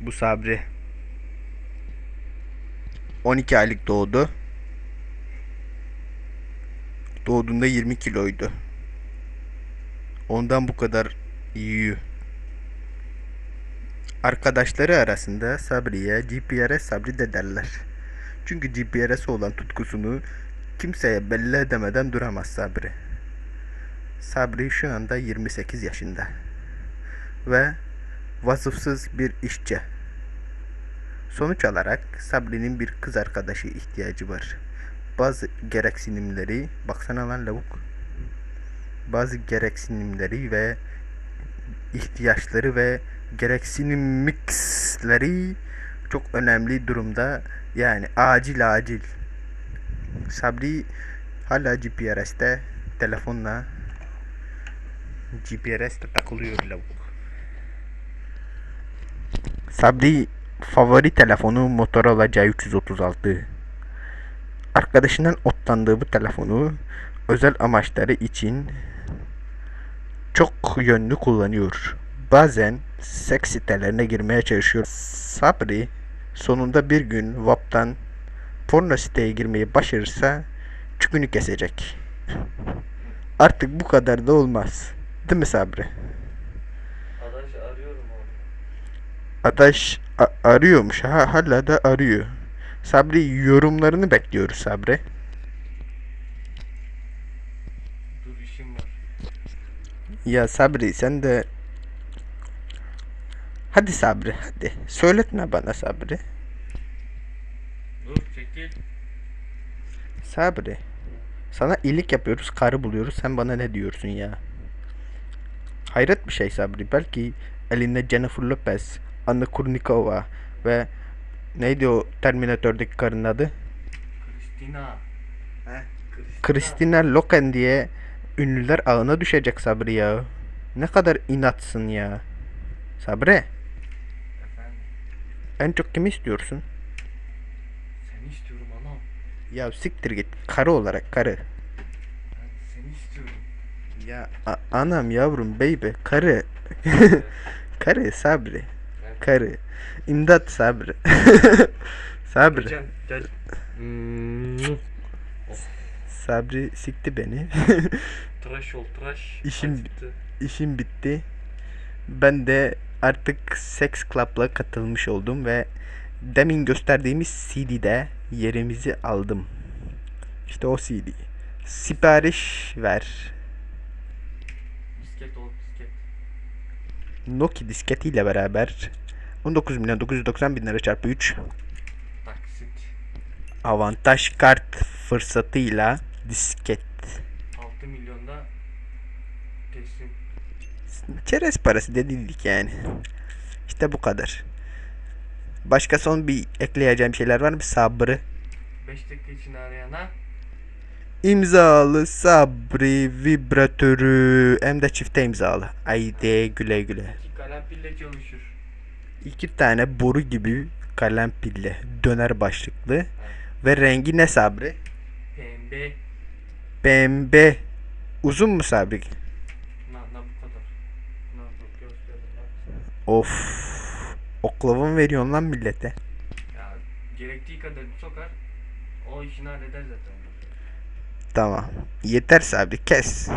Bu Sabri 12 aylık doğdu. Doğduğunda 20 kiloydu. Ondan bu kadar yiyor. Arkadaşları arasında Sabri'ye GPRS Sabri de derler. Çünkü GPRS'e olan tutkusunu kimseye belli edemeden duramaz Sabri. Sabri şu anda 28 yaşında ve vasıfsız bir işçi. Sonuç olarak Sabri'nin bir kız arkadaşı ihtiyacı var. Bazı gereksinimleri, baksana lan lavuk. Bazı gereksinimleri ve ihtiyaçları ve gereksinim mixleri çok önemli durumda. Yani acil acil. Sabri hala GPRS'te telefonla GPRS'te takılıyor lavuk. Sabri favori telefonu Motorola C336. Arkadaşından otlandığı bu telefonu özel amaçları için çok yönlü kullanıyor. Bazen seks sitelerine girmeye çalışıyor. Sabri sonunda bir gün WAP'tan porno siteye girmeyi başarırsa çükünü kesecek. Artık bu kadar da olmaz. Değil mi Sabri? Adaş a- arıyormuş. Ha, hala da arıyor. Sabri yorumlarını bekliyoruz Sabri. Dur işim var. Ya Sabri sen de Hadi Sabri hadi. Söyletme bana Sabri. Dur çekil. Sabri. Sana iyilik yapıyoruz, karı buluyoruz. Sen bana ne diyorsun ya? Hayret bir şey Sabri. Belki elinde Jennifer Lopez, Anna Kurnikova ve neydi o Terminator'daki karının adı? Kristina. He? Kristina. Loken diye ünlüler ağına düşecek Sabri ya. Ne kadar inatsın ya. Sabri, Efendim. en çok kimi istiyorsun? Seni istiyorum anam. Ya siktir git. Karı olarak karı. Ben seni istiyorum. Ya a- anam yavrum baby karı. karı Sabri. Karı. İmdat Sabri. Sabri. Gel gel. Hmm. Sabri sikti beni. Tıraş ol tıraş. İşim- Acıttı. İşim bitti. Ben de artık Sex Club'la katılmış oldum ve demin gösterdiğimiz CD'de yerimizi aldım. İşte o CD. Sipariş ver. Bisket ol bisket. Nokia disketiyle beraber 19 milyon 990 bin lira çarpı 3 Taksit. avantaj kart fırsatıyla disket. 6 milyonda teslim. Çerez parası dedildik yani. İşte bu kadar. Başka son bir ekleyeceğim şeyler var mı? Sabrı. 5 dakika için arayana İmzalı Sabri vibratörü hem de çifte imzalı. Haydi güle güle. 2 kalem pille çalışır. İki tane boru gibi kalem pille. Döner başlıklı. Ve rengi ne Sabri? Pembe. Pembe. Uzun mu Sabri? Of. Oklava mı veriyorsun lan millete? Ya gerektiği kadar sokar. O işini halleder zaten. Tamam. Yeter Sabri kes.